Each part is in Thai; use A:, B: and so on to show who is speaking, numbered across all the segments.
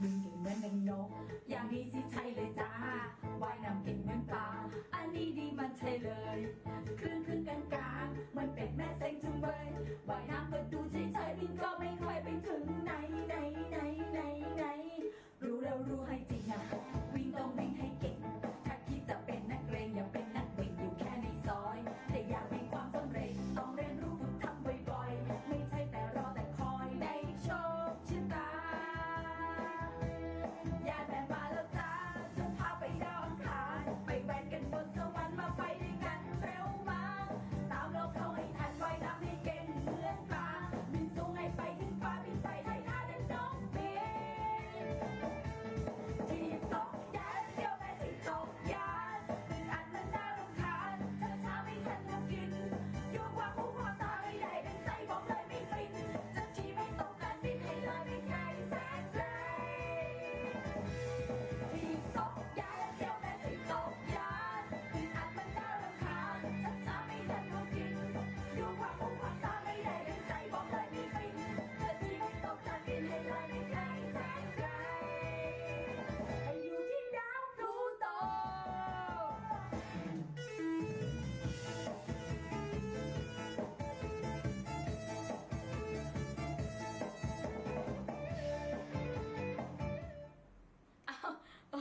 A: มึงอยู่เนเป็นนอยางนี้สิใช่เลยจ้าว่ายน้ำก่งเหมือนปลา อันนี้ดีมันใช่เลย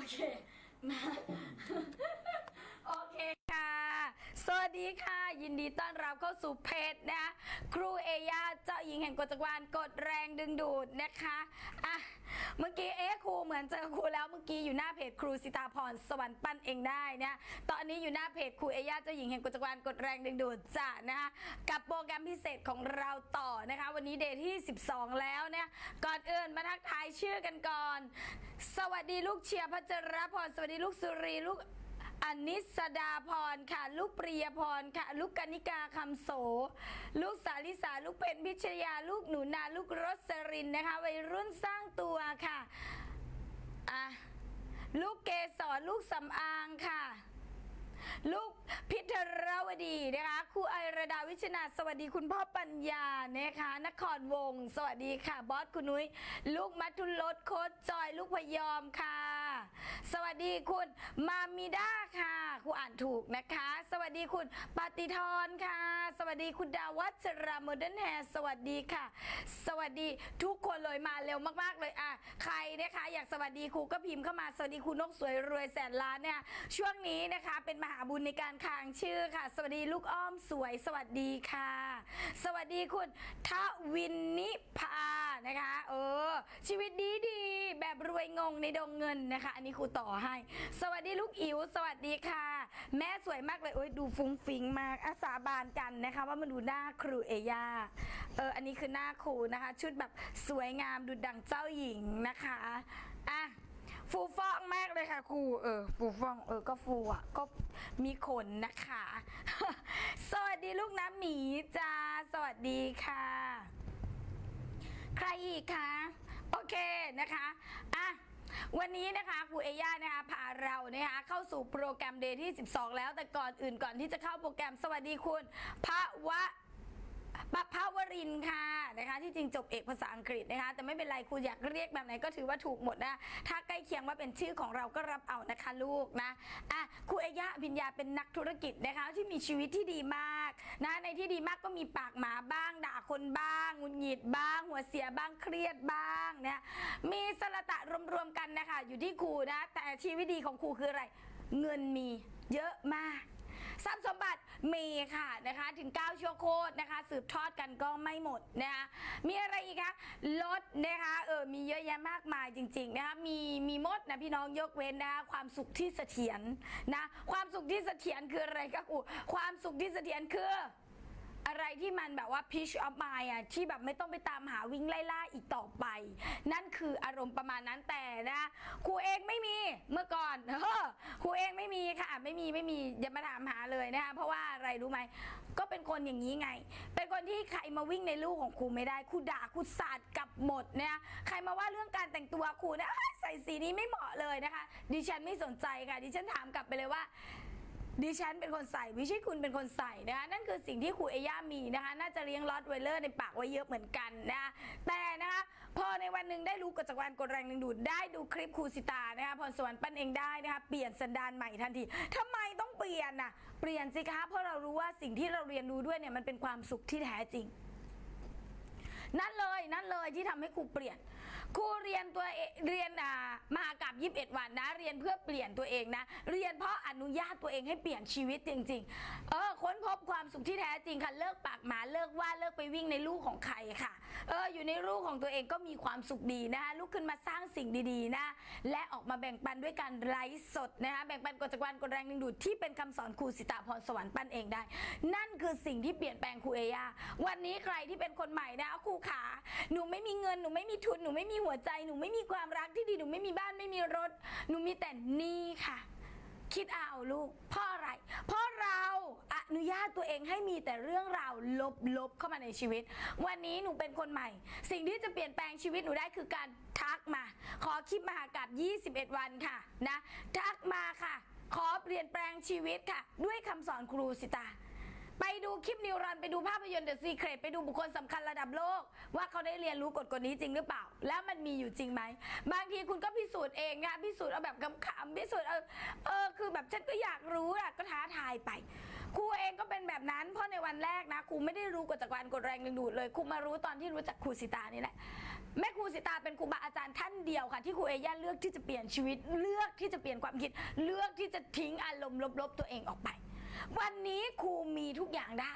A: โอ
B: เคมา โอเคค่ะ สวัส ดีค่ะ ยินดีต้อนรับเข้าสู่เพจนะครูเอยาเจ้าหญิงแห่งกฎจักรวาลกดแรงดึงดูดนะคะอะเมื่อกี้เอ๊ครูเหมือนเจอครูแล้วเมื่อกี้อยู่หน้าเพจครูสิตาพรสวรรค์ปั้นเองได้นะตอนนี้อยู่หน้าเพจครูเอยาเจ้าหญิงแห่งกฎจักรวาลกดแรงดึงดูดจ้ะนะคะกับโปรแกรมพิเศษของเราต่อนะคะ วันนี้เดย์ที่ 12 แล้วเนี่ยก่อนอื่นมาทักทายชื่อกันก่อน สวัสดีลูกเชียร์พัชรพรสวัสดีลูกสุรีลูก อนิสดาพรค่ะ ลูกปริยพรค่ะ ลูกกนิกาคำโส ลูกสาลิสา ลูกเป็นพิชยา ลูกหนูนา ลูกรสรินนะคะ วัยรุ่นสร้างตัวค่ะ อะ ลูกเกสรลูกสำอางค่ะลูกพิทรวดีนะคะครูไอระดาวิชนาสวัสดีคุณพ่อปัญญานะคะนครวงศสวัสดีค่ะ บอสคุณนุ้ยลูกมัทุลดโคดจอยลูกพยอมค่ะ สวัสดีคุณมามิด้าค่ะครูอ่านถูกนะคะ สวัสดีคุณปฏิทรค่ะ สวัสดีคุณดาวัชราโมเดิร์นแฮร์สวัสดีค่ะ สวัสดีทุกคนเลยมาเร็วมากๆเลยอะใครนะคะ อยากสวัสดีครูก็พิมพ์เข้ามาสวัสดีคุณนกสวยรวยแสนล้านเนี่ยช่วงนี้นะคะเป็นมหาบุญในการค้างชื่อค่ะ สวัสดีลูกอ้อมสวยสวัสดีค่ะ สวัสดีคุณทวินนิพานะคะ เออ ชีวิตดีดีแบบรวยงงในดงเงินนะคะคะ อันนี้ครูต่อให้ สวัสดีลูกอิ๋วสวัสดีค่ะ แม่สวยมากเลยโอ้ยดูฟุ้งฟิงมากอาสาบานกันนะคะ ว่ามันดูหน้าครูเอยาเอออันนี้คือหน้าครูนะคะ ชุดแบบสวยงามดูดังเจ้าหญิงนะคะอะฟูฟ่องมากเลยค่ะครูเออฟูฟ่องเออก็ฟูอะก็มีขนนะคะ สวัสดีลูกน้ำหมีจ้าสวัสดีค่ะ ใครอีกคะ โอเคนะคะอะ วันนี้นะคะครูเอย่านะคะพาเรานะคะเข้าสู่โปรแกรมเดย์ที่ 12 แล้วแต่ก่อนอื่นก่อนที่จะเข้าโปรแกรมสวัสดีคุณพระวะ ปภาวรินค่ะนะคะที่จริงจบเอกภาษาอังกฤษนะคะ แต่ไม่เป็นไรครูอยากเรียกแบบไหนก็ถือว่าถูกหมดนะถ้าใกล้เคียงว่าเป็นชื่อของเราก็รับเอานะคะลูกนะอะครูเอยะพิญญาเป็นนักธุรกิจนะคะที่มีชีวิตที่ดีมากนะในที่ดีมากก็มีปากหมาบ้าง ด่าคนบ้างหงุดหงิดบ้าง หัวเสียบ้างเครียดบ้างเนี่ยมีสระตะรวมๆกันนะคะอยู่ที่ครูนะ แต่ชีวิตดีของครูคืออะไร เงินมีเยอะมาก ทรัพย์สมบัติมีค่ะนะคะถึง 9 ชั่วโคตรนะคะ สืบทอดกันก็ไม่หมดนะคะมีอะไรอีกคะรถนะคะเออมีเยอะแยะมากมายจริงๆนะคะมีมีมดนะพี่น้องยกเว้นนะคะความสุขที่เสถียรนะความสุขที่เสถียรคืออะไรคะกูความสุขที่เสถียรคือ อะไรที่มันแบบว่า pitch of mind อะที่แบบไม่ต้องไปตามหาวิ่งไล่ล่าอีกต่อไป นั่นคืออารมณ์ประมาณนั้นแต่นะครูเองไม่มีเมื่อก่อนเออครูเองไม่มีค่ะไม่มีไม่มีอย่ามาถามหาเลยนะคะเพราะว่าอะไรรู้ไหมก็เป็นคนอย่างนี้ไง เป็นคนที่ใครมาวิ่งในลูกของครูไม่ได้ครูด่าครูสาดกลับหมดเนี่ยใครมาว่าเรื่องการแต่งตัวครูนะใส่สีนี้ไม่เหมาะเลยนะคะ ดิฉันไม่สนใจค่ะ ดิฉันถามกลับไปเลยว่า ดิฉันเป็นคนใส่ไม่ใช่คุณเป็นคนใส่นะคะนั่นคือสิ่งที่ครูเอย่ามีนะคะ น่าจะเลี้ยงลอตไวเลอร์ในปากไว้เยอะเหมือนกันนะคะแต่นะคะพอในวันหนึ่งได้รู้กฎจักรวาลกฎแรงดึงดูดได้ดูคลิปครูสิตานะคะพรสวรรค์ปั้นเองได้นะคะเปลี่ยนสันดานใหม่ทันทีทำไมต้องเปลี่ยนน่ะเปลี่ยนสิคะเพราะเรารู้ว่าสิ่งที่เราเรียนรู้ด้วยเนี่ยมันเป็นความสุขที่แท้จริง นั่นเลยนั่นเลยที่ทำให้ครูเปลี่ยน ครูเรียนตัวเองเรียนอ่ามหากราบ21 วันนะ เรียนเพื่อเปลี่ยนตัวเองนะ เรียนเพราะอนุญาตตัวเองให้เปลี่ยนชีวิตจริง ๆ เออค้นพบความสุขที่แท้จริงค่ะเลิกปากหมาเลิกว่าเลิกไปวิ่งในลูกของใครค่ะ เอออยู่ในลูของตัวเองก็มีความสุขดีนะคะลุกขึ้นมาสร้างสิ่งดีๆนะและออกมาแบ่งปันด้วยการไลฟ์สดนะคะแบ่งปันกฎจักรวาลกฎแรงดึงดูดที่เป็นคำสอนครูสิตาพรสวรรค์ปั้นเองได้ นั่นคือสิ่งที่เปลี่ยนแปลงครูเอยาวันนี้ใครที่เป็นคนใหม่นะครูขาหนูไม่มีเงินหนูไม่มีทุนหนูไม่มีหัวใจหนูไม่มีความรักที่ดีหนูไม่มีบ้านไม่มีรถ หนูมีแต่หนี่ค่ะ คิดเอาลูกเพราะอะไรเพราะเราอนุญาตตัวเองให้มีแต่เรื่องราวลบๆเข้ามาในชีวิต วันนี้หนูเป็นคนใหม่ สิ่งที่จะเปลี่ยนแปลงชีวิตหนูได้คือการทักมา ขอคลิปมหากาบ21 วันค่ะนะทักมาค่ะ ขอเปลี่ยนแปลงชีวิตค่ะ ด้วยคำสอนครูสิตา ไปดูคลิปนิวรอนไปดูภาพยนตร์เดอะซีเครตไปดูบุคคลสำคัญระดับโลก ว่าเขาได้เรียนรู้กฎกฎนี้จริงหรือเปล่า แล้วมันมีอยู่จริงไหม บางทีคุณก็พิสูจน์เองนะพิสูจน์เอาแบบขำๆพิสูจน์เอาเออคือแบบฉันก็อยากรู้อะก็ท้าทายไปครูเองก็เป็นแบบนั้นเพราะในวันแรกนะครูไม่ได้รู้กฎจักรวาลกฎแรงดึงดูดเลยครูมารู้ตอนที่รู้จักครูสิตานี่แหละแม่ครูสิตาเป็นครูบาอาจารย์ท่านเดียวค่ะที่ครูเอย่าเลือกที่จะเปลี่ยนชีวิต เลือกที่จะเปลี่ยนความคิด เลือกที่จะทิ้งอารมณ์ลบๆตัวเองออกไป วันนี้ครูมีทุกอย่างได้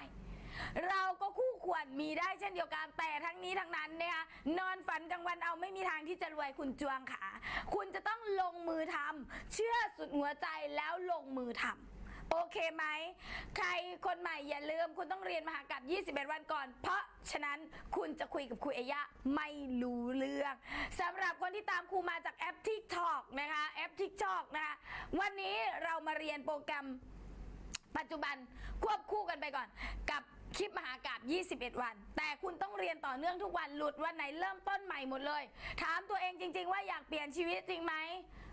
B: เราก็คู่ควรมีได้เช่นเดียวกันแต่ทั้งนี้ทั้งนั้นเนี่ยนอนฝันกลางวันเอาไม่มีทางที่จะรวยคุณจวงขาคุณจะต้องลงมือทำเชื่อสุดหัวใจแล้วลงมือทำโอเคไหม ใครคนใหม่อย่าลืมคุณต้องเรียนมหากราบ21 วันก่อน เพราะฉะนั้นคุณจะคุยกับครูเอย่าไม่รู้เรื่องสำหรับคนที่ตามครูมาจากแอป TikTok นะคะ แอป TikTok นะคะ วันนี้เรามาเรียนโปรแกรม ปัจจุบันควบคู่กันไปก่อน กับคลิปมหากราบ21 วัน แต่คุณต้องเรียนต่อเนื่องทุกวันหลุดวันไหนเริ่มต้นใหม่หมดเลย ถามตัวเองจริง ๆ ว่าอยากเปลี่ยนชีวิตจริงไหม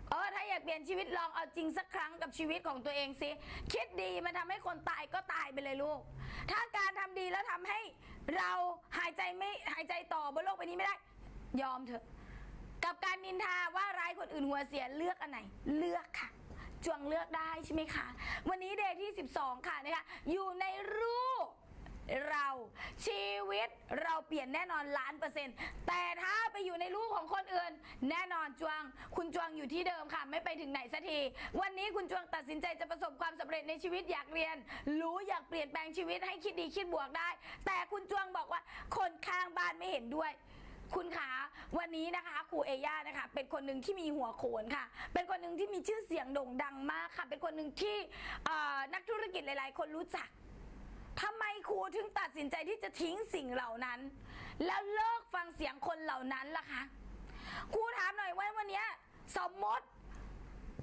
B: เออถ้าอยากเปลี่ยนชีวิตลองเอาจริงสักครั้งกับชีวิตของตัวเองสิคิดดีมันทำให้คนตายก็ตายไปเลยลูก ถ้าการทำดีแล้วทำให้เราหายใจไม่หายใจต่อบนโลกใบนี้ไม่ได้ ยอมเถอะ กับการนินทาว่าร้ายคนอื่นหัวเสียเลือกอันไหน เลือกค่ะ จวงเลือกได้ใช่ไหมคะ วันนี้เดย์ที่ 12 ค่ะนะคะ อยู่ในรูปเราชีวิตเราเปลี่ยนแน่นอนล้านเปอร์เซ็นต์แต่ถ้าไปอยู่ในรูปของคนอื่น แน่นอนจวง คุณจวงอยู่ที่เดิมค่ะ ไม่ไปถึงไหนสักที วันนี้คุณจวงตัดสินใจจะประสบความสำเร็จในชีวิตอยากเรียน รู้อยากเปลี่ยนแปลงชีวิตให้คิดดีคิดบวกได้ แต่คุณจวงบอกว่า คนข้างบ้านไม่เห็นด้วย คุณคะวันนี้นะคะครูเอย่านะคะ เป็นคนหนึ่งที่มีหัวโขนค่ะ เป็นคนหนึ่งที่มีชื่อเสียงโด่งดังมากค่ะ เป็นคนหนึ่งที่นักธุรกิจหลาย ๆ คนรู้จักทำไมครูถึงตัดสินใจที่จะทิ้งสิ่งเหล่านั้น แล้วเลิกฟังเสียงคนเหล่านั้นล่ะคะครูถามหน่อยว่าวันนี้สมมติ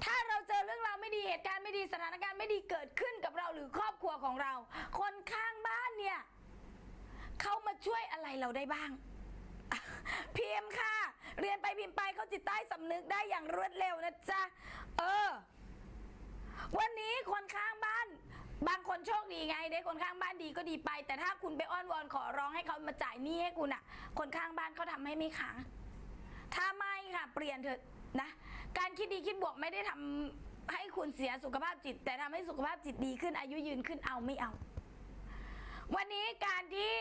B: ถ้าเราเจอเรื่องราวไม่ดีเหตุการณ์ไม่ดีสถานการณ์ไม่ดีเกิดขึ้นกับเราหรือครอบครัวของเรา คนข้างบ้านเนี่ยเขามาช่วยอะไรเราได้บ้าง พิมพ์ค่ะ เรียนไปพิมพ์ไปเขาจิตใต้สำนึกได้อย่างรวดเร็วนะจ๊ะ เออ วันนี้คนข้างบ้าน บางคนโชคดีไงได้คนข้างบ้านดีก็ดีไป แต่ถ้าคุณไปอ้อนวอนขอร้องให้เขามาจ่ายหนี้ให้คุณอะคนข้างบ้านเขาทำให้ไหมคะถ้าไม่ค่ะเปลี่ยนเถอะนะ การคิดดีคิดบวกไม่ได้ทำให้คุณเสียสุขภาพจิต แต่ทำให้สุขภาพจิตดีขึ้นอายุยืนขึ้นเอาไม่เอา วันนี้การที่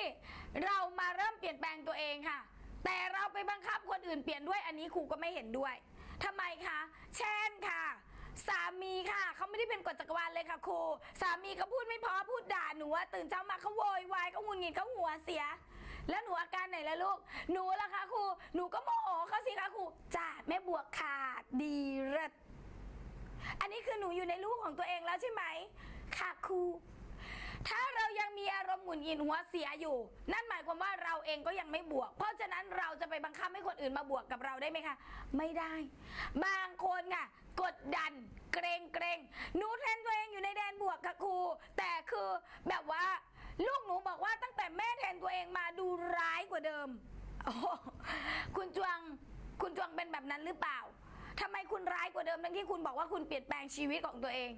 B: เรามาเริ่มเปลี่ยนแปลงตัวเองค่ะ แต่เราไปบังคับคนอื่นเปลี่ยนด้วยอันนี้ครูก็ไม่เห็นด้วยทำไมคะ เช่นค่ะ สามีค่ะเขาไม่ได้เป็นกฎจักรวาลเลยค่ะครู สามีก็พูดไม่พอพูดด่าหนูอะตื่นเช้ามาเขาโวยวายเขาหงุนงิดเขาหัวเสีย แล้วหนูอาการไหนล่ะลูก หนูล่ะคะครู หนูก็โมโหเขาสิคะครูจ้าแม่บวกขาดดีเลิศอันนี้คือหนูอยู่ในลูกของตัวเองแล้วใช่ไหมค่ะครู ถ้าเรายังมีอารมณ์หงุดหงิดหัวเสียอยู่ นั่นหมายความว่าเราเองก็ยังไม่บวก เพราะฉะนั้นเราจะไปบังคับให้คนอื่นมาบวกกับเราได้ไหมคะ ไม่ได้ บางคนค่ะกดดันเกรงเกรงหนูเทนตัวเองอยู่ในแดนบวกค่ะครู แต่คือแบบว่าลูกหนูบอกว่าตั้งแต่แม่เทนตัวเองมาดูร้ายกว่าเดิมคุณจวงคุณจวงเป็นแบบนั้นหรือเปล่าทำไมคุณร้ายกว่าเดิมทั้งที่คุณบอกว่าคุณเปลี่ยนแปลงชีวิตของตัวเอง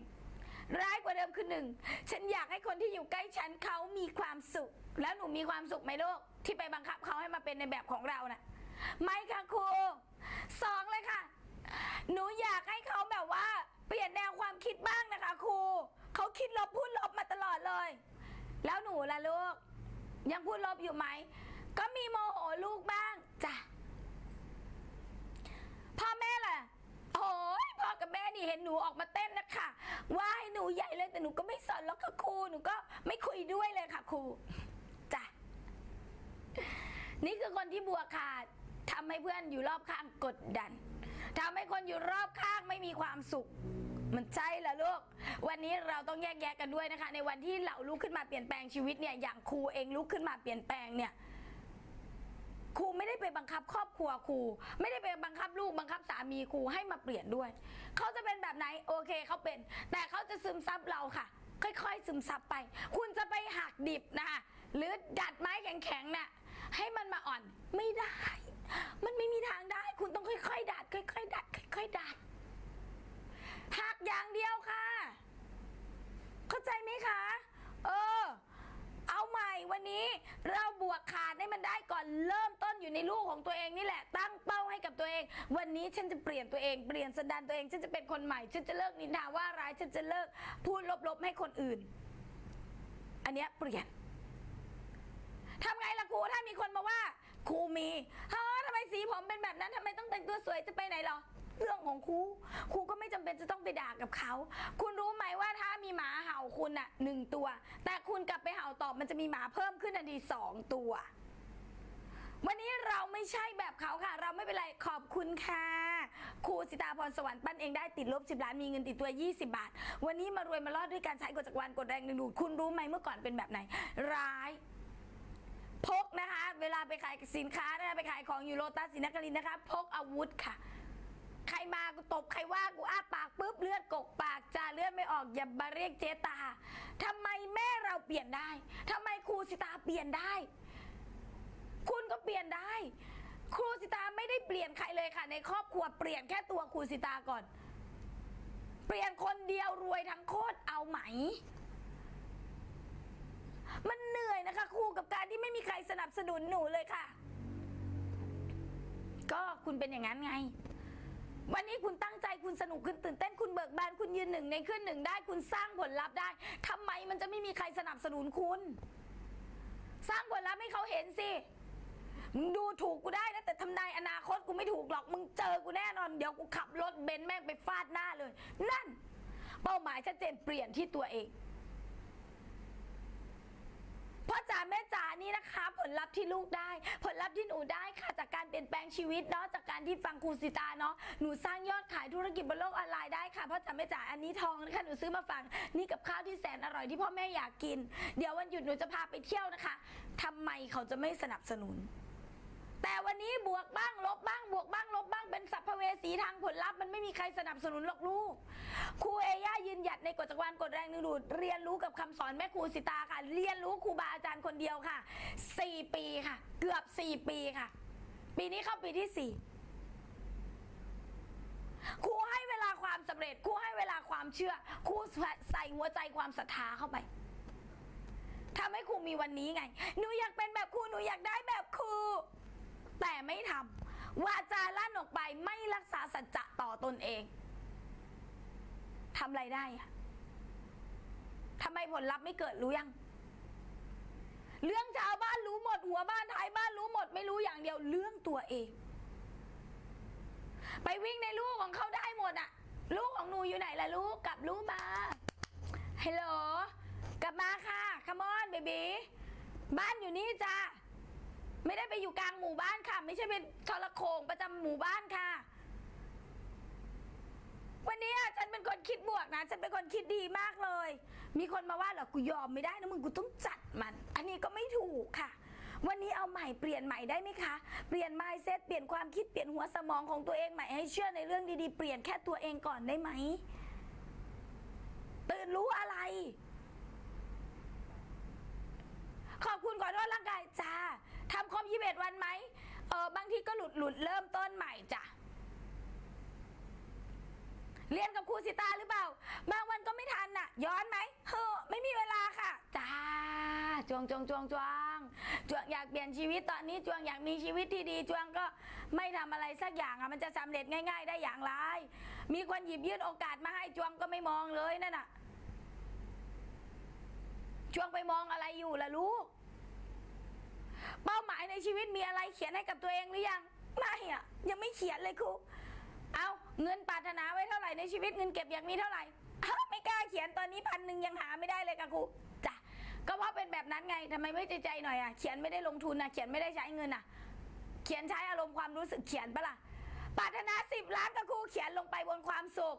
B: ร้ายกว่าเดิมคือหนึ่งฉันอยากให้คนที่อยู่ใกล้ฉันเขามีความสุข แล้วหนูมีความสุขไหมลูกที่ไปบังคับเขาให้มาเป็นในแบบของเราน่ะไม่ค่ะครูสองเลยค่ะ หนูอยากให้เขาแบบว่า เปลี่ยนแนวความคิดบ้างนะคะครูเขาคิดลบพูดลบมาตลอดเลย แล้วหนูล่ะลูก ยังพูดลบอยู่ไหม ก็มีโมโหลูกบ้างจ้ะพ่อแม่ล่ะ โอ้ยพ่อกับแม่นี่เห็นหนูออกมาเต้นนะคะว่าให้หนูใหญ่เลยแต่หนูก็ไม่สนแล้วค่ะครูหนูก็ไม่คุยด้วยเลยค่ะครูจ้ะนี่คือคนที่บัวขาดทำให้เพื่อนอยู่รอบข้างกดดันทำให้คนอยู่รอบข้างไม่มีความสุข มันใช่เหรอลูก วันนี้เราต้องแยกแยะกันด้วยนะคะ ในวันที่เราลุกขึ้นมาเปลี่ยนแปลงชีวิตเนี่ยอย่างครูเองลุกขึ้นมาเปลี่ยนแปลงเนี่ย ครูไม่ได้ไปบังคับครอบครัวครู ไม่ได้ไปบังคับลูกบังคับสามีครูให้มาเปลี่ยนด้วย เขาจะเป็นแบบไหนโอเคเขาเป็น แต่เขาจะซึมซับเราค่ะ ค่อยๆ ซึมซับไป คุณจะไปหักดิบนะคะหรือดัดไม้แข็งๆน่ะให้มันมาอ่อนไม่ได้ มันไม่มีทางได้ คุณต้องค่อยๆ ดัด ค่อยๆ ดัด ค่อยๆ ดัดหักอย่างเดียวค่ะ เข้าใจไหมคะ เออ เอาใหม่วันนี้เราบวกขาดให้มันได้ก่อนเริ่มต้นอยู่ในลูกของตัวเองนี่แหละ ตั้งเป้าให้กับตัวเอง วันนี้ฉันจะเปลี่ยนตัวเองเปลี่ยนสันดานตัวเองฉันจะเป็นคนใหม่ฉันจะเลิกนินทาว่าร้ายฉันจะเลิกพูดลบๆให้คนอื่น อันเนี้ยเปลี่ยนทำไงล่ะครูถ้ามีคนมาว่าครูมีเฮ้อทำไมสีผมเป็นแบบนั้นทำไมต้องแต่งตัวสวยจะไปไหนหรอ เรื่องของครูครูก็ไม่จำเป็นจะต้องไปด่ากับเขา คุณรู้ไหมว่าถ้ามีหมาเห่าคุณอะหนึ่งตัว แต่คุณกลับไปเห่าตอบมันจะมีหมาเพิ่มขึ้นทันทีสองตัว วันนี้เราไม่ใช่แบบเขาค่ะ เราไม่เป็นไรขอบคุณค่ะครูสิตาพรสวรรค์ปั้นเองได้ติดลบ10ล้านมีเงินติดตัว 20 บาท วันนี้มารวยมารอดด้วยการใช้กดจักรวาลกดแรงดึงดูดคุณรู้ไหมเมื่อก่อนเป็นแบบไหน ร้าย พกนะคะ เวลาไปขายสินค้านะคะไปขายของอยู่โลตัสสินครินทร์นะคะ พกอาวุธค่ะ ใครมากูตบใครว่ากูอ้าปากปุ๊บเลือดกกปากจ้าเลือดไม่ออกอย่ามาเรียกเจตาทำไมแม่เราเปลี่ยนได้ทำไมครูสิตาเปลี่ยนได้ คุณก็เปลี่ยนได้ ครูสิตาไม่ได้เปลี่ยนใครเลยค่ะ ในครอบครัวเปลี่ยนแค่ตัวครูสิตาก่อน เปลี่ยนคนเดียวรวยทั้งโคตรเอาไหมมันเหนื่อยนะคะครูกับการที่ไม่มีใครสนับสนุนหนูเลยค่ะ ก็คุณเป็นอย่างนั้นไง วันนี้คุณตั้งใจคุณสนุกคุณตื่นเต้นคุณเบิกบานคุณยืนหนึ่งในขึ้นหนึ่งได้คุณสร้างผลลัพธ์ได้ทำไมมันจะไม่มีใครสนับสนุนคุณ สร้างผลลัพธ์ให้เขาเห็นสิมึงดูถูกกูได้นะแต่ทำนายอนาคตกูไม่ถูกหรอกมึงเจอกูแน่นอนเดี๋ยวกูขับรถเบนซ์แม่งไปฟาดหน้าเลย นั่น เป้าหมายชัดเจนเปลี่ยนที่ตัวเอง พ่อจ๋าแม่จ๋านี่นะคะ ผ ลัพธ์ที่ลูกได้ ผลลัพธ์ที่หนูได้ค่ะจากการเปลี่ยนแปลงชีวิตเนาะจากการที่ฟังครูสิตาเนาะหนูสร้างยอดขายธุรกิจบนโลกออนไลน์ได้ค่ะพ่อจ๋าแม่จ๋าอันนี้ทองนะคะหนูซื้อมาฟังนี่กับข้าวที่แสนอร่อยที่พ่อแม่อยากกิน เดี๋ยววันหยุดหนูจะพาไปเที่ยวนะคะทำไมเขาจะไม่สนับสนุน แต่วันนี้บวกบ้างลบบ้าง บวกบ้างลบบ้างเป็นสัพเพเวสีทางผลลัพธ์มันไม่มีใครสนับสนุนหรอกลูกครูเอย่ายืนหยัดในกฎจักรวาลกฎแรงดึงดูดเรียนรู้กับคำสอนแม่ครูสิตาค่ะ เรียนรู้ครูบาอาจารย์คนเดียวค่ะ 4 ปีค่ะ เกือบ 4 ปีค่ะ ปีนี้เข้าปีที่ 4 ครูให้เวลาความสำเร็จครูให้เวลาความเชื่อครูใส่หัวใจความศรัทธาเข้าไปทำให้ครูมีวันนี้ไง หนูอยากเป็นแบบครู หนูอยากได้แบบครู วาจาลั่นออกไปไม่รักษาสัจจะต่อตนเองทำไรได้อะทำไมผลลัพธ์ไม่เกิดรู้ยัง เรื่องชาวบ้านรู้หมด หัวบ้านท้ายบ้านรู้หมด ไม่รู้อย่างเดียวเรื่องตัวเอง ไปวิ่งในลูกของเขาได้หมดอะลูกของหนูอยู่ไหนล่ะลูกกลับลูกมาฮัลโหลกลับมาค่ะคมอนเบบีบ้านอยู่นี่จ้า ไม่ได้ไปอยู่กลางหมู่บ้านค่ะ ไม่ใช่เป็นทรโขงประจำหมู่บ้านค่ะ วันนี้อะฉันเป็นคนคิดบวกนะ ฉันเป็นคนคิดดีมากเลย มีคนมาว่าเหรอกูยอมไม่ได้นะมึงกูต้องจัดมัน อันนี้ก็ไม่ถูกค่ะ วันนี้เอาใหม่เปลี่ยนใหม่ได้ไหมคะ เปลี่ยน mindset เปลี่ยนความคิดเปลี่ยนหัวสมองของตัวเองใหม่ให้เชื่อในเรื่องดีๆ เปลี่ยนแค่ตัวเองก่อนได้ไหมตื่นรู้อะไร ขอบคุณก่อนว่าร่างกายจ้า ทำครบ21วันไหมเออบางทีก็หลุดหลุดเริ่มต้นใหม่จ้ะเรียนกับครูสิตาหรือเปล่า บางวันก็ไม่ทันน่ะ ย้อนไหมเฮ้อไม่มีเวลาค่ะ จ้า จวงจวงจวงจวงจวงอยากเปลี่ยนชีวิตตอนนี้จวงอยากมีชีวิตที่ดีจวงก็ไม่ทำอะไรสักอย่างอะมันจะสำเร็จง่าย ๆ ได้อย่างไร มีคนหยิบยื่นโอกาสมาให้จวงก็ไม่มองเลยนั่นน่ะ จวงไปมองอะไรอยู่ล่ะลูก เป้าหมายในชีวิตมีอะไรเขียนให้กับตัวเองหรือยัง ไม่อะยังไม่เขียนเลยครู เอาเงินปรารถนาไว้เท่าไหร่ในชีวิตเงินเก็บอยากมีเท่าไหร่ไม่กล้าเขียนตอนนี้พันหนึ่งยังหาไม่ได้เลยค่ะครูจ้ะก็เพราะเป็นแบบนั้นไงทำไมไม่ใจใจหน่อยอะเขียนไม่ได้ลงทุนอะเขียนไม่ได้ใช้เงินอะ เขียนใช้อารมณ์ความรู้สึกเขียนปะล่ะปรารถนาสิบล้านกับครูเขียนลงไปบนความสุข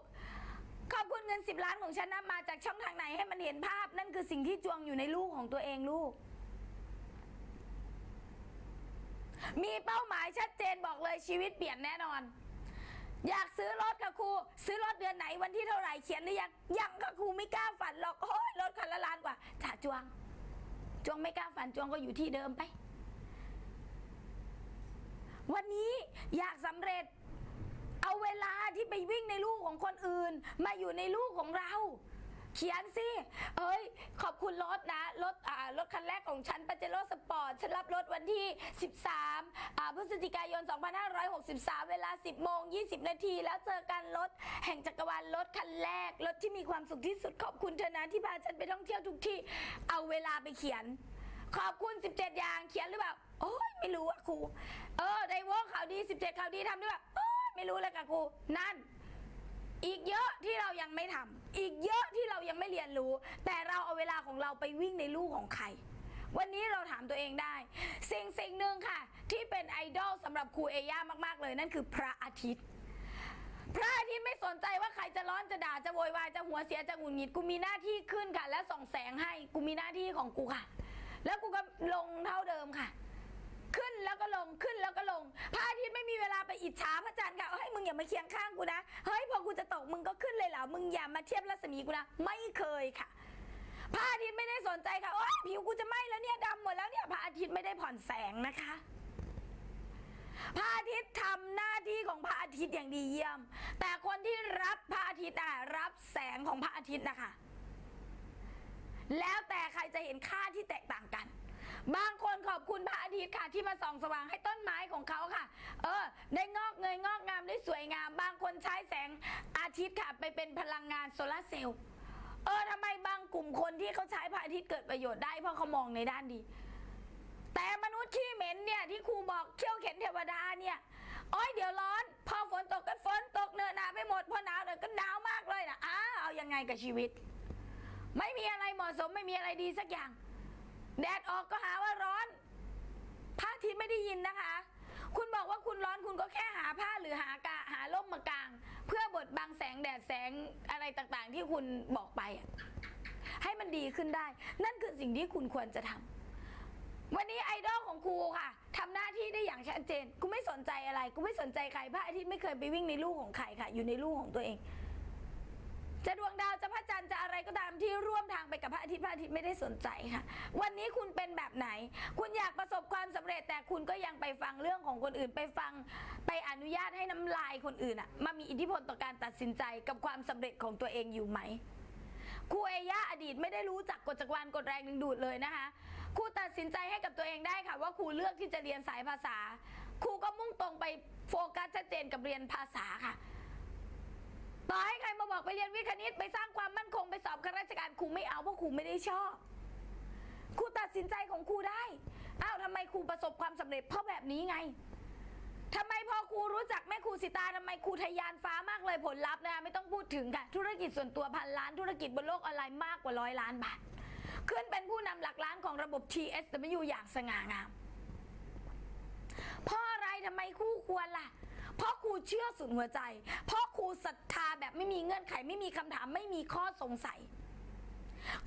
B: ขอบคุณเงินสิบล้านของฉันนะมาจากช่องทางไหนให้มันเห็นภาพ นั่นคือสิ่งที่จวงอยู่ในลูกของตัวเองลูก มีเป้าหมายชัดเจนบอกเลยชีวิตเปลี่ยนแน่นอน อยากซื้อรถกับครู ซื้อรถเดือนไหนวันที่เท่าไหร่เขียนหรือยังยังกับครูไม่กล้าฝันหรอกโอ้ยรถคันละล้านกว่าจ่าจวง จวงไม่กล้าฝันจวงก็อยู่ที่เดิมไป วันนี้อยากสำเร็จ เอาเวลาที่ไปวิ่งในลูกของคนอื่น มาอยู่ในลูกของเรา เขียนสิ เอ้ย ขอบคุณรถนะ รถอ่ารถคันแรกของฉันปาเจโร่สปอร์ต ฉันรับรถวันที่ 13อ่าพฤศจิกายน 2563 เวลา 10โมง20 นาที แล้วเจอกันรถแห่งจักรวาลรถคันแรก รถที่มีความสุขที่สุด ขอบคุณเธอนะที่พาฉันไปท่องเที่ยวทุกที่ เอาเวลาไปเขียน ขอบคุณ 17 อย่าง เขียนหรือเปล่า โอ้ยไม่รู้อะครู เออไดโวข่าวดี 17ข่าวดีทำหรือเปล่าโอ้ยไม่รู้เลยค่ะครู นั่น อีกเยอะที่เรายังไม่ทำอีกเยอะที่เรายังไม่เรียนรู้ แต่เราเอาเวลาของเราไปวิ่งในลูกของใคร วันนี้เราถามตัวเองได้ สิ่งสิ่งหนึ่งค่ะ ที่เป็นไอดอลสำหรับครูเอย่ามากๆเลยนั่นคือพระอาทิตย์ พระอาทิตย์ไม่สนใจว่าใครจะร้อนจะด่าจะโวยวายจะหัวเสียจะหงุดหงิดกูมีหน้าที่ขึ้นค่ะ และส่องแสงให้กูมีหน้าที่ของกูค่ะ แล้วกูก็ลงเท่าเดิมค่ะ ขึ้นแล้วก็ลงขึ้นแล้วก็ลงพระอาทิตย์ไม่มีเวลาไปอิจฉาพระจันทร์ค่ะ อย่ามาเคียงข้างกูนะเฮ้ยพอกูจะตกมึงก็ขึ้นเลยเหรอมึงอย่ามาเทียบรัศมีกูนะไม่เคยค่ะพระอาทิตย์ไม่ได้สนใจค่ะโอ้ยผิวกูจะไหม้แล้วเนี่ยดำหมดแล้วเนี่ยพระอาทิตย์ไม่ได้ผ่อนแสงนะคะพระอาทิตย์ทำหน้าที่ของพระอาทิตย์อย่างดีเยี่ยม แต่คนที่รับพระอาทิตย์อะรับแสงของพระอาทิตย์นะคะ แล้วแต่ใครจะเห็นค่าที่แตกต่างกัน บางคนขอบคุณพระอาทิตย์ค่ะ ที่มาส่องสว่างให้ต้นไม้ของเขาค่ะ เออ ได้งอกเงยงอกงามได้สวยงาม บางคนใช้แสงอาทิตย์ค่ะ ไปเป็นพลังงานโซลาร์เซลล์เออทำไมบางกลุ่มคนที่เขาใช้พระอาทิตย์เกิดประโยชน์ได้เพราะเขามองในด้านดี แต่มนุษย์ขี้เหม็นเนี่ยที่ครูบอกเขี้ยวเข็นเทวดาเนี่ยอ้อยเดี๋ยวร้อน พอฝนตกก็ฝนตกเนอหนาไปหมดพอหนาวเนอก็หนาวมากเลยนะอ้าเอายังไงกับชีวิต ไม่มีอะไรเหมาะสมไม่มีอะไรดีสักอย่าง แดดออกก็หาว่าร้อนพระอาทิตย์ไม่ได้ยินนะคะ คุณบอกว่าคุณร้อนคุณก็แค่หาผ้าหรือหากาหาล่มมากาง เพื่อบดบังแสงแดดแสงอะไรต่างๆ ที่คุณบอกไปอะให้มันดีขึ้นได้ นั่นคือสิ่งที่คุณควรจะทำวันนี้ไอดอลของครูค่ะทำหน้าที่ได้อย่างชัดเจน กูไม่สนใจอะไร กูไม่สนใจใครพระอาทิตย์ไม่เคยไปวิ่งในลูกของใครค่ะ อยู่ในลูกของตัวเอง จะดวงดาวจะพระจันทร์จะอะไรก็ตามที่ร่วมทางไปกับพระอาทิตย์พระอาทิตย์ไม่ได้สนใจค่ะ วันนี้คุณเป็นแบบไหน คุณอยากประสบความสำเร็จแต่คุณก็ยังไปฟังเรื่องของคนอื่น ไปฟังไปอนุญาตให้น้ำลายคนอื่นอะมามีอิทธิพลต่อการตัดสินใจกับความสำเร็จของตัวเองอยู่ไหมครูเอย่าอดีตไม่ได้รู้จักกฎจักรวาลกฎแรงดึงดูดเลยนะคะครูตัดสินใจให้กับตัวเองได้ค่ะ ว่าครูเลือกที่จะเรียนสายภาษาครูก็มุ่งตรงไปโฟกัสชัดเจนกับเรียนภาษาค่ะ ต่อให้ใครมาบอกไปเรียนวิทย์คณิตไปสร้างความมั่นคงไปสอบข้าราชการครูไม่เอาเพราะครูไม่ได้ชอบครูตัดสินใจของครูได้อ้าวทำไมครูประสบความสำเร็จเพราะแบบนี้ไงทำไมพอครูรู้จักแม่ครูสิตาทำไมครูทะยานฟ้ามากเลยผลลัพธ์นะคะไม่ต้องพูดถึงค่ะ ธุรกิจส่วนตัวพันล้านธุรกิจบนโลกออนไลน์มากกว่าร้อยล้านบาทขึ้นเป็นผู้นำหลักล้านของระบบ TSW อย่างสง่างามเพราะอะไรทำไมคู่ควรล่ะ เพราะครูเชื่อสุดหัวใจ เพราะครูศรัทธาแบบไม่มีเงื่อนไข ไม่มีคำถามไม่มีข้อสงสัย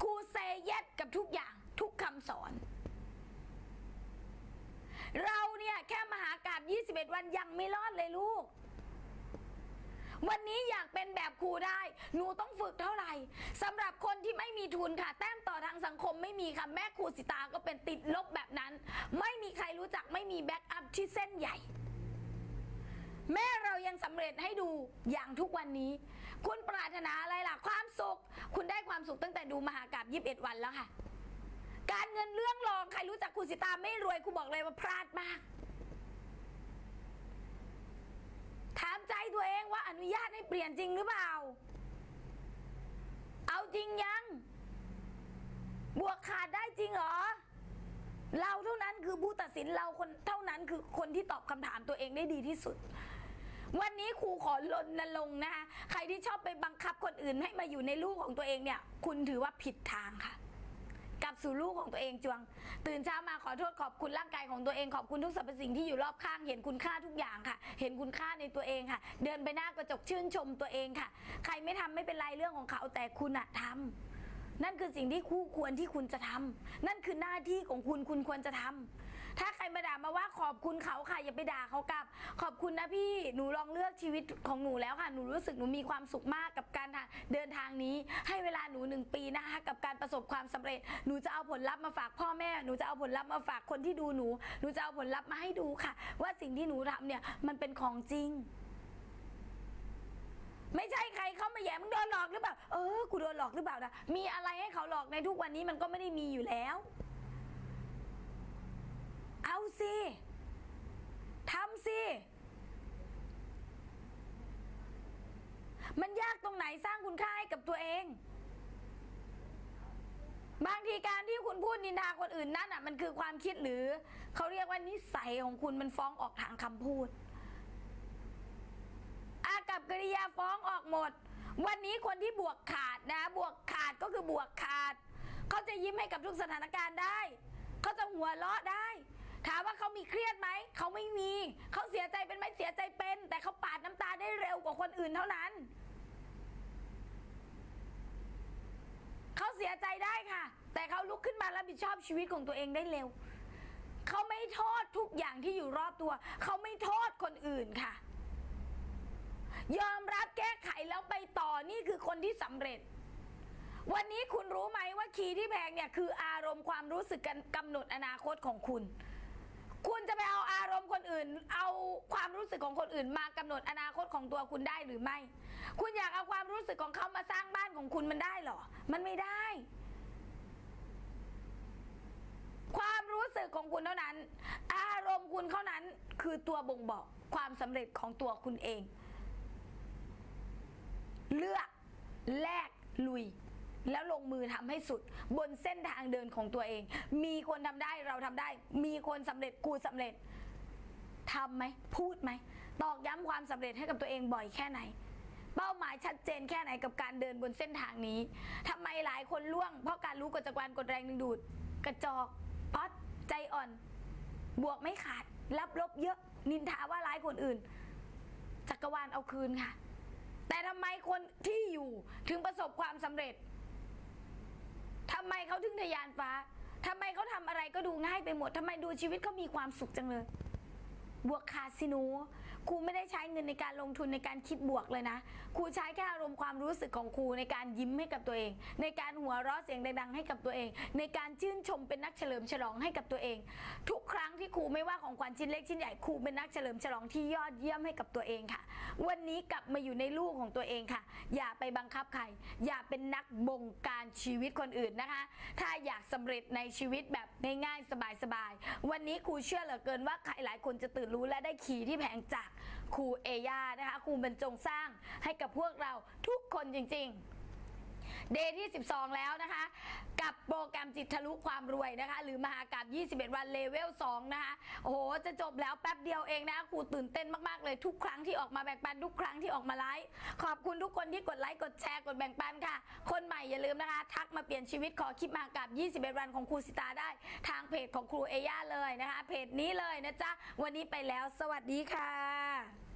B: ครูเซเยสกับทุกอย่างทุกคำสอน เราเนี่ยแค่มหากราบ21 วันยังไม่รอดเลยลูกวันนี้อยากเป็นแบบครูได้ หนูต้องฝึกเท่าไหร่สำหรับคนที่ไม่มีทุนค่ะ แต้มต่อทางสังคมไม่มีค่ะ แม่ครูสิตาก็เป็นติดลบแบบนั้น ไม่มีใครรู้จักไม่มีแบ็กอัพที่เส้นใหญ่ แม่เรายังสำเร็จให้ดูอย่างทุกวันนี้ คุณปรารถนาอะไรล่ะ ความสุข คุณได้ความสุขตั้งแต่ดูมหากราบ21วันแล้วค่ะ การเงินเรื่องรองใครรู้จักคุณสิตาไม่รวยคุณบอกเลยว่าพลาดมาก ถามใจตัวเองว่าอนุญาตให้เปลี่ยนจริงหรือเปล่า เอาจริงยัง บวกขาดได้จริงเหรอเราเท่านั้นคือผู้ตัดสินเราคนเท่านั้นคือคนที่ตอบคำถามตัวเองได้ดีที่สุด วันนี้ครูขอรณรงนะคะใครที่ชอบไปบังคับคนอื่นให้มาอยู่ในลูกของตัวเองเนี่ย คุณถือว่าผิดทางค่ะกลับสู่ลูกของตัวเองจวง ตื่นเช้ามาขอโทษขอบคุณร่างกายของตัวเองขอบคุณทุกสรรพสิ่งที่อยู่รอบข้างเห็นคุณค่าทุกอย่างค่ะ เห็นคุณค่าในตัวเองค่ะ เดินไปหน้ากระจกชื่นชมตัวเองค่ะ ใครไม่ทำไม่เป็นไรเรื่องของเขาแต่คุณอะทำนั่นคือสิ่งที่คู่ควรที่คุณจะทำนั่นคือหน้าที่ของคุณคุณควรจะทำ ถ้าใครมาด่ามาว่าขอบคุณเขาค่ะอย่าไปด่าเขากลับ ขอบคุณนะพี่หนูลองเลือกชีวิตของหนูแล้วค่ะหนูรู้สึกหนูมีความสุขมากกับการเดินทางนี้ ให้เวลาหนูหนึ่งปีนะคะกับการประสบความสำเร็จ หนูจะเอาผลลัพธ์มาฝากพ่อแม่ หนูจะเอาผลลัพธ์มาฝากคนที่ดูหนู หนูจะเอาผลลัพธ์มาให้ดูค่ะ ว่าสิ่งที่หนูทำเนี่ยมันเป็นของจริงไม่ใช่ใครเข้ามาแย่มึงโดนหลอกหรือเปล่า เออ กูโดนหลอกหรือเปล่านะ มีอะไรให้เขาหลอกในทุกวันนี้มันก็ไม่ได้มีอยู่แล้ว สิ ทำสิ มันยากตรงไหนสร้างคุณค่าให้กับตัวเอง บางทีการที่คุณพูดนินทาคนอื่นนั่นอะ มันคือความคิดหรือ เขาเรียกว่านิสัยของคุณมันฟ้องออกทางคำพูด อากับกริยาฟ้องออกหมด วันนี้คนที่บวกขาดนะ บวกขาดก็คือบวกขาด เขาจะยิ้มให้กับทุกสถานการณ์ได้ เขาจะหัวเราะได้ ถามว่าเขามีเครียดไหม เขาไม่มี เขาเสียใจเป็นไหมเสียใจเป็น แต่เขาปาดน้ำตาได้เร็วกว่าคนอื่นเท่านั้น เขาเสียใจได้ค่ะ แต่เขาลุกขึ้นมารับผิดชอบชีวิตของตัวเองได้เร็ว เขาไม่โทษทุกอย่างที่อยู่รอบตัว เขาไม่โทษคนอื่นค่ะ ยอมรับแก้ไขแล้วไปต่อนี่คือคนที่สำเร็จวันนี้คุณรู้ไหมว่าคีย์ที่แพงเนี่ยคืออารมณ์ความรู้สึกกันกำหนดอนาคตของคุณ คุณจะไปเอาอารมณ์คนอื่น เอาความรู้สึกของคนอื่นมากำหนดอนาคตของตัวคุณได้หรือไม่ คุณอยากเอาความรู้สึกของเขามาสร้างบ้านของคุณมันได้เหรอ มันไม่ได้ ความรู้สึกของคุณเท่านั้น อารมณ์คุณเท่านั้นคือตัวบ่งบอกความสำเร็จของตัวคุณเอง เลือกแลกลุย แล้วลงมือทำให้สุด บนเส้นทางเดินของตัวเอง มีคนทำได้เราทำได้ มีคนสำเร็จกูสำเร็จทำไหมพูดไหมตอกย้ำความสำเร็จให้กับตัวเองบ่อยแค่ไหน เป้าหมายชัดเจนแค่ไหนกับการเดินบนเส้นทางนี้ทำไมหลายคนล่วง เพราะการรู้กฎจักรวาลกฎแรงดึงดูด กระจอกป๊อดใจอ่อน บวกไม่ขาดรับลบเยอะนินทาว่าร้ายคนอื่น จักรวาลเอาคืนค่ะ แต่ทำไมคนที่อยู่ถึงประสบความสำเร็จ ทำไมเขาถึงทะยานฟ้าทำไมเขาทำอะไรก็ดูง่ายไปหมดทำไมดูชีวิตเขามีความสุขจังเลย บวกขาดสิโน ครูไม่ได้ใช้เงินในการลงทุนในการคิดบวกเลยนะครูใช้แค่อารมณ์ความรู้สึกของครูในการยิ้มให้กับตัวเอง ในการหัวเราะเสียงดังๆให้กับตัวเอง ในการชื่นชมเป็นนักเฉลิมฉลองให้กับตัวเอง ทุกครั้งที่ครูไม่ว่าของขวัญชิ้นเล็กชิ้นใหญ่ครูเป็นนักเฉลิมฉลองที่ยอดเยี่ยมให้กับตัวเองค่ะ วันนี้กลับมาอยู่ในลูกของตัวเองค่ะ อย่าไปบังคับใครอย่าเป็นนักบงการชีวิตคนอื่นนะคะ ถ้าอยากสำเร็จในชีวิตแบบง่ายๆสบายๆวันนี้ครูเชื่อเหลือเกินว่าใครหลายคนจะตื่นรู้และได้ขีย์ที่แผงจาก ครูเอย่านะคะครูบรรจงสร้างให้กับพวกเราทุกคนจริง ๆ เดย์ที่ 12 แล้วนะคะ กับโปรแกรมจิตทะลุความรวยนะคะ หรือมหากราบ21 วันเลเวล 2 นะคะ โอ้โห จะจบแล้วแป๊บเดียวเองนะครูตื่นเต้นมากๆเลยทุกครั้งที่ออกมาแบ่งปันทุกครั้งที่ออกมาไลฟ์ขอบคุณทุกคนที่กดไลค์กดแชร์กดแบ่งปันค่ะ คนใหม่อย่าลืมนะคะ ทักมาเปลี่ยนชีวิตขอคลิปมหากราบ21 วันของครูสิตาได้ ทางเพจของครูเอย่าเลยนะคะ เพจนี้เลยนะจ๊ะวันนี้ไปแล้ว สวัสดีค่ะ